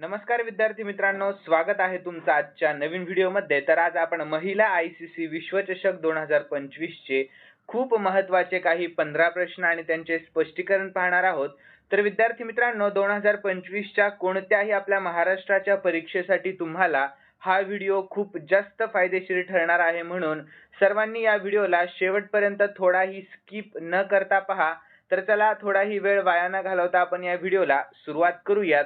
नमस्कार विद्यार्थी मित्रांनो स्वागत आहे तुमचं आजच्या नवीन व्हिडिओमध्ये. तर आज आपण महिला आय सी सी विश्वचषक दोन हजार पंचवीसचे खूप महत्त्वाचे काही पंधरा प्रश्न आणि त्यांचे स्पष्टीकरण पाहणार आहोत. तर विद्यार्थी मित्रांनो दोन हजार पंचवीसच्या कोणत्याही आपल्या महाराष्ट्राच्या परीक्षेसाठी तुम्हाला हा व्हिडिओ खूप जास्त फायदेशीर ठरणार आहे म्हणून सर्वांनी या व्हिडिओला शेवटपर्यंत थोडाही स्किप न करता पहा. तर चला थोडाही वेळ वाया न घालवता आपण या व्हिडिओला सुरुवात करूयात.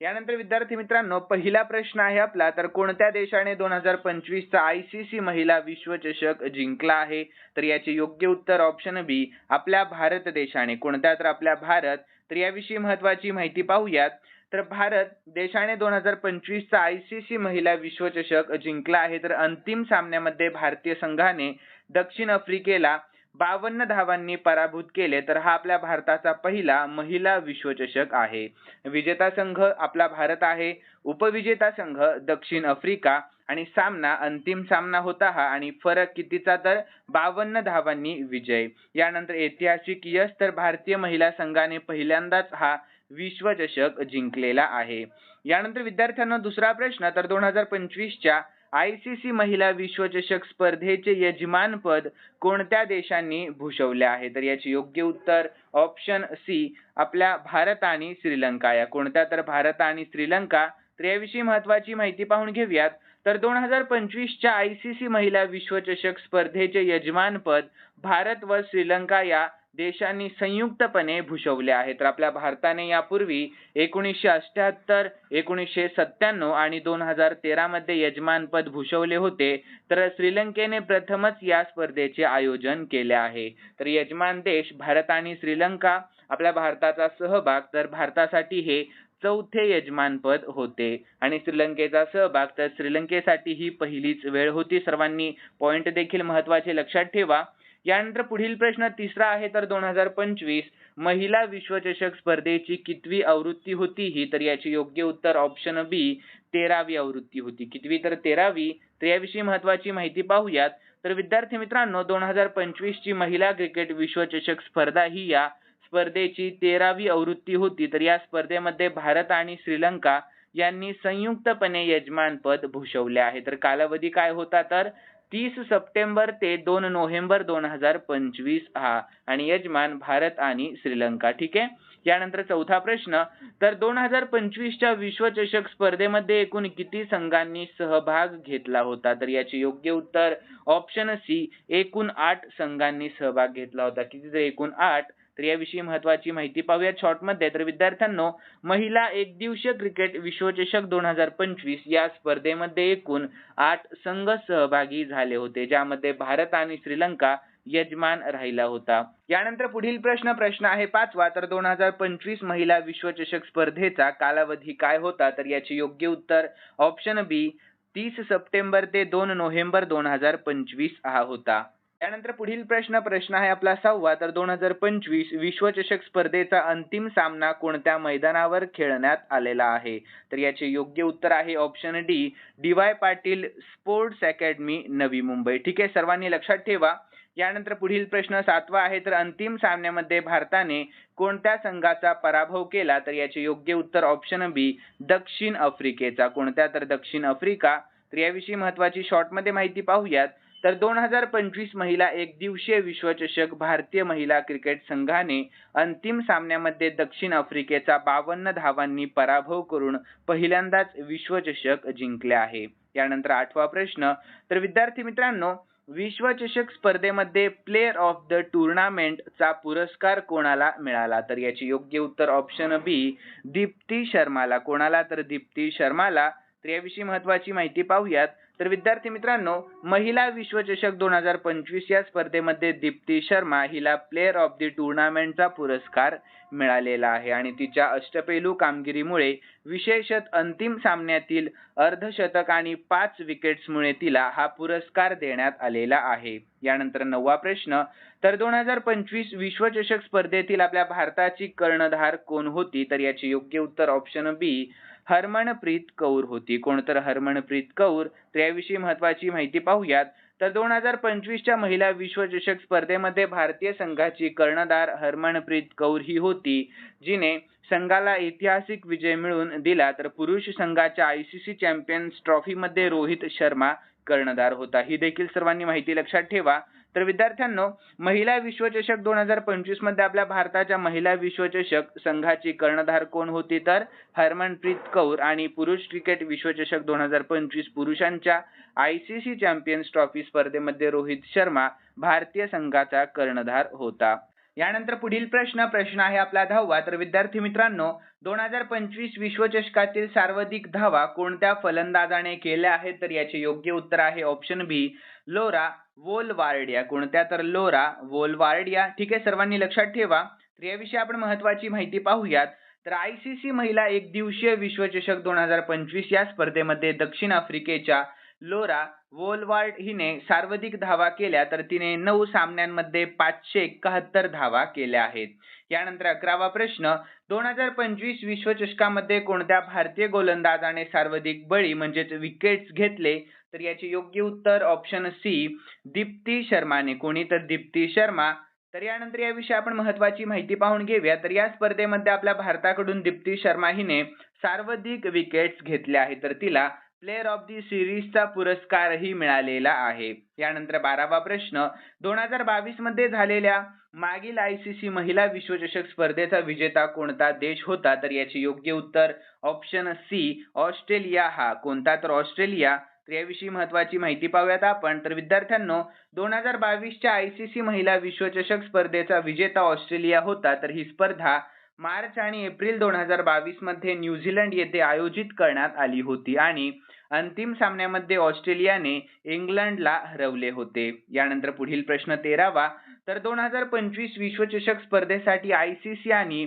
यानंतर विद्यार्थी मित्रांनो पहिला प्रश्न आहे आपला तर कोणत्या देशाने दोन हजार पंचवीसचा आय सी सी महिला विश्वचषक जिंकला आहे? तर याचे योग्य उत्तर ऑप्शन बी आपल्या भारत देशाने. कोणत्या तर आपल्या भारत. तर याविषयी महत्वाची माहिती पाहूयात. तर भारत देशाने दोन हजार पंचवीसचा आय सी सी महिला विश्वचषक जिंकला आहे. तर अंतिम सामन्यामध्ये भारतीय संघाने दक्षिण आफ्रिकेला बावन्न धावांनी पराभूत केले तर हा आपल्या भारताचा पहिला महिला विश्वचषक आहे. विजेता संघ आपला भारत आहे. उपविजेता संघ दक्षिण आफ्रिका आणि सामना अंतिम सामना होता हा आणि फरक कितीचा तर बावन्न धावांनी विजय. यानंतर ऐतिहासिक यश तर भारतीय महिला संघाने पहिल्यांदाच हा विश्वचषक जिंकलेला आहे. यानंतर विद्यार्थ्यांना दुसरा प्रश्न तर दोन हजार पंचवीसच्या आय सी सी महिला विश्वचषक स्पर्धेचे यजमानपद कोणत्या देशांनी भूषवले आहे? तर याचे योग्य उत्तर ऑप्शन सी आपल्या भारत आणि श्रीलंका. या कोणत्या? तर भारत आणि श्रीलंका. तर याविषयी महत्वाची माहिती पाहून घेऊयात. तर दोन हजार पंचवीसच्या आय सी सी महिला विश्वचषक स्पर्धेचे यजमानपद भारत व श्रीलंका या देशांनी संयुक्तपणे भूषवले आहे तर आपल्या भारताने यापूर्वी एकोणीसशे अठ्याहत्तर एकोणीसशे सत्त्याण्णव आणि दोन हजार तेरा मध्ये यजमानपद भूषवले होते. तर श्रीलंकेने प्रथमच या स्पर्धेचे आयोजन केले आहे. तर यजमान देश भारत आणि श्रीलंका आपल्या भारताचा सहभाग तर भारतासाठी हे चौथे यजमानपद होते. आणि श्रीलंकेचा सहभाग तर श्रीलंकेसाठी ही पहिलीच वेळ होती. सर्वांनी पॉइंट देखील महत्त्वाचे लक्षात ठेवा. यानंतर पुढील प्रश्न तिसरा आहे तर दोन हजार पंचवीस महिला विश्वचषक स्पर्धेची कितवी आवृत्ती होती? ही तर याची योग्य उत्तर ऑप्शन बी तेरावी आवृत्ती होती. कितवी तर तेरावी तर याविषयी महत्वाची माहिती पाहूयात. तर विद्यार्थी मित्रांनो दोन हजार पंचवीस ची महिला क्रिकेट विश्वचषक स्पर्धा ही या स्पर्धेची तेरावी आवृत्ती होती. तर या स्पर्धेमध्ये भारत आणि श्रीलंका यांनी संयुक्तपणे यजमानपद भूषवले आहे. तर कालावधी काय होता? तर तीस सप्टेंबर ते दोन नोव्हेंबर दोन हजार पंचवीस हा. आणि यजमान भारत आणि श्रीलंका ठीक आहे? यानंतर चौथा प्रश्न तर दोन हजार पंचवीसच्या विश्वचषक स्पर्धेमध्ये एकूण किती संघांनी सहभाग घेतला होता? तर याचे योग्य उत्तर ऑप्शन सी एकूण आठ संघांनी सहभाग घेतला होता. किती तर एकूण आठ. तर याविषयी महत्वाची माहिती पाहूया शॉर्टमध्ये तर विद्यार्थ्यांनो महिला एक दिवसीय क्रिकेट विश्वचषक दोन हजार पंचवीस या स्पर्धेमध्ये एकूण आठ संघ सहभागी झाले होते ज्यामध्ये भारत आणि श्रीलंका यजमान राहिला होता. यानंतर पुढील प्रश्न प्रश्न आहे पाचवा. तर दोन हजार पंचवीस महिला विश्वचषक स्पर्धेचा कालावधी काय होता? तर याचे योग्य उत्तर ऑप्शन बी तीस सप्टेंबर ते दोन नोव्हेंबर दोन हजार पंचवीस हा होता. त्यानंतर पुढील प्रश्न प्रश्न आहे आपला सहावा. तर दोन हजार पंचवीस विश्वचषक स्पर्धेचा अंतिम सामना कोणत्या मैदानावर खेळण्यात आलेला आहे? तर याचे योग्य उत्तर आहे option D D Y Patil sports academy Navi Mumbai. ठीक आहे सर्वांनी लक्षात ठेवा. यानंतर पुढील प्रश्न सातवा आहे. तर अंतिम सामन्यामध्ये भारताने कोणत्या संघाचा पराभव केला? तर याचे योग्य उत्तर ऑप्शन बी दक्षिण आफ्रिकेचा. कोणत्या? तर दक्षिण आफ्रिका. तर याविषयी महत्वाची शॉर्टमध्ये माहिती पाहूयात. तर दोन हजार पंचवीस महिला एक दिवसीय विश्वचषक भारतीय महिला क्रिकेट संघाने अंतिम सामन्यामध्ये दक्षिण आफ्रिकेचा बावन्न धावांनी पराभव करून पहिल्यांदाच विश्वचषक जिंकले आहे. यानंतर आठवा प्रश्न तर विद्यार्थी मित्रांनो विश्वचषक स्पर्धेमध्ये प्लेयर ऑफ द टुर्नामेंट चा पुरस्कार कोणाला मिळाला? तर याचे योग्य उत्तर ऑप्शन बी दीप्ती शर्माला. कोणाला? तर दीप्ती शर्माला. तर याविषयी महत्वाची माहिती पाहूयात. तर विद्यार्थी मित्रांनो महिला विश्वचषक दोन हजार पंचवीस या स्पर्धेमध्ये दीप्ती शर्मा हिला प्लेअर ऑफ दी टुर्नामेंटचा पुरस्कार मिळालेला आहे. आणि तिच्या अष्टपैलू कामगिरीमुळे विशेषत अंतिम सामन्यातील अर्धशतक आणि पाच विकेट्समुळे तिला हा पुरस्कार देण्यात आलेला आहे. यानंतर नववा प्रश्न तर दोन हजार पंचवीस विश्वचषक स्पर्धेतील आपल्या भारताची कर्णधार कोण होती? तर याचे योग्य उत्तर ऑप्शन बी हरमनप्रीत कौर होती. कोण तर हरमनप्रीत कौर? तर याविषयी महत्वाची माहिती पाहूयात. तर दोन हजार पंचवीसच्या महिला विश्वचषक स्पर्धेमध्ये भारतीय संघाची कर्णधार हरमनप्रीत कौर ही होती जिने संघाला ऐतिहासिक विजय मिळवून दिला. तर पुरुष संघाच्या आयसीसी चॅम्पियन्स ट्रॉफीमध्ये रोहित शर्मा कर्णधार होता. ही देखील सर्वांनी माहिती लक्षात ठेवा. तर विद्यार्थ्यांनो महिला विश्वचषक दोन हजार पंचवीसमध्ये आपल्या भारताच्या महिला विश्वचषक संघाची कर्णधार कोण होती तर हरमनप्रीत कौर आणि पुरुष क्रिकेट विश्वचषक दोन हजार पंचवीस पुरुषांच्या आयसीसी चॅम्पियन्स ट्रॉफी स्पर्धेमध्ये रोहित शर्मा भारतीय संघाचा कर्णधार होता. यानंतर पुढील प्रश्न प्रश्न आहे आपला दहावा. तर विद्यार्थी मित्रांनो दोन हजार पंचवीस विश्वचषकातील सर्वाधिक धावा कोणत्या फलंदाजाने केल्या आहेत? तर याचे योग्य उत्तर आहे ऑप्शन बी लोरा वोलवार्डिया. कोणत्या? तर लोरा वोलवार्डिया. ठीक आहे सर्वांनी लक्षात ठेवा. तर याविषयी आपण महत्वाची माहिती पाहूयात. तर आय सी सी महिला एक दिवसीय विश्वचषक दोन हजार पंचवीस या स्पर्धेमध्ये दक्षिण आफ्रिकेच्या लोरा वोलवार्ड हिने सर्वाधिक धावा केल्या तर तिने नऊ सामन्यांमध्ये पाचशे एकाहत्तर धावा केल्या आहेत. यानंतर अकरावा प्रश्न दोन हजार पंचवीस विश्वचषकामध्ये कोणत्या भारतीय गोलंदाजाने सर्वाधिक बळी म्हणजेच विकेट्स घेतले? तर याचे योग्य उत्तर ऑप्शन सी दीप्ती शर्माने. कोणी तर दीप्ती शर्मा. तर यानंतर याविषयी आपण महत्वाची माहिती पाहून घेऊया. तर या स्पर्धेमध्ये आपल्या भारताकडून दीप्ती शर्मा हिने सर्वाधिक विकेट्स घेतल्या आहेत. तर तिला प्लेअर ऑफ दी सिरीजचा पुरस्कारही मिळालेला आहे. यानंतर बारावा प्रश्न. दोन हजार बावीसमध्ये झालेल्या मागील आयसीसी महिला विश्वचषक स्पर्धेचा विजेता कोणता देश होता? तर याचे योग्य उत्तर ऑप्शन सी ऑस्ट्रेलिया हा. कोणता? तर ऑस्ट्रेलिया. तर याविषयी महत्वाची माहिती पाहूयात आपण. तर विद्यार्थ्यांनो दोन हजार बावीसच्या आयसीसी महिला विश्वचषक स्पर्धेचा विजेता ऑस्ट्रेलिया होता. तर ही स्पर्धा मार्च आणि एप्रिल दोन हजार बावीसमध्ये न्यूझीलंड येथे आयोजित करण्यात आली होती आणि अंतिम सामन्यामध्ये ऑस्ट्रेलियाने इंग्लंडला हरवले होते. यानंतर पुढील प्रश्न तेरावा तर दोन हजार पंचवीस विश्वचषक स्पर्धेसाठी आयसीसी आणि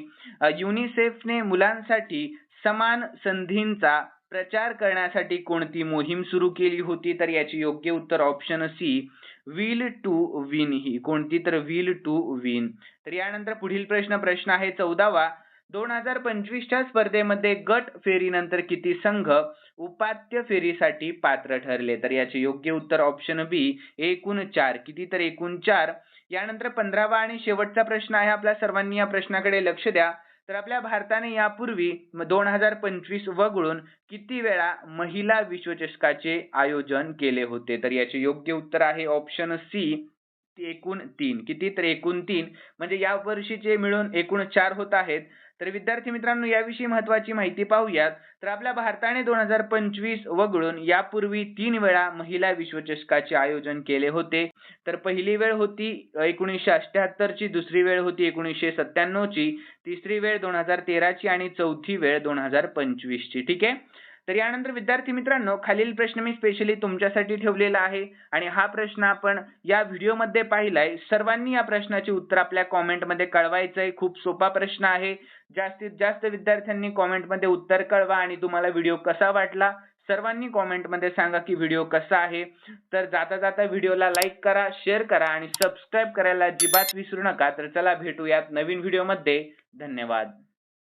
युनिसेफने मुलांसाठी समान संधींचा प्रचार करण्यासाठी कोणती मोहीम सुरू केली होती? तर याची योग्य उत्तर option C will to win ही. कोणती तर विल टू विन तर यानंतर पुढील प्रश्न प्रश्न आहे चौदावा. दोन हजार पंचवीसच्या स्पर्धेमध्ये गट फेरीनंतर किती संघ उपात्य फेरीसाठी पात्र ठरले? तर याचे योग्य उत्तर ऑप्शन बी एकूण चार. किती तर एकूण चार? यानंतर पंधरावा आणि शेवटचा प्रश्न आहे आपल्या सर्वांनी या प्रश्नाकडे लक्ष द्या. तर आपल्या भारताने यापूर्वी दोन हजार पंचवीस वगळून किती वेळा महिला विश्वचषकाचे आयोजन केले होते? तर याचे योग्य उत्तर आहे ऑप्शन सी एकूण तीन. किती तर एकूण तीन. म्हणजे या वर्षीचे मिळून एकूण चार होत आहेत. तर विद्यार्थी मित्रांनो याविषयी महत्वाची माहिती पाहूयात. तर आपल्या भारताने दोन हजार पंचवीस वगळून यापूर्वी तीन वेळा महिला विश्वचषकाचे आयोजन केले होते. तर पहिली वेळ होती एकोणीसशे अठ्याहत्तर ची दुसरी वेळ होती एकोणीसशे सत्त्याण्णव ची तिसरी वेळ दोन हजार तेराची आणि चौथी वेळ दोन हजार पंचवीस ची ठीक आहे? तर यानंतर विद्यार्थी मित्रांनो खालील प्रश्न मी स्पेशली तुमच्यासाठी ठेवलेला आहे. आणि हा प्रश्न आपण या व्हिडिओमध्ये पाहिलाय. सर्वांनी या प्रश्नाचे उत्तर आपल्या कॉमेंटमध्ये कळवायचं आहे खूप सोपा प्रश्न आहे. जास्तीत जास्त विद्यार्थ्यांनी कॉमेंटमध्ये उत्तर कळवा आणि तुम्हाला व्हिडिओ कसा वाटला सर्वांनी कॉमेंटमध्ये सांगा की व्हिडिओ कसा आहे. तर जाता जाता व्हिडिओला लाईक करा शेअर करा आणि सबस्क्राईब करायला अजिबात विसरू नका. तर चला भेटूयात नवीन व्हिडिओमध्ये धन्यवाद.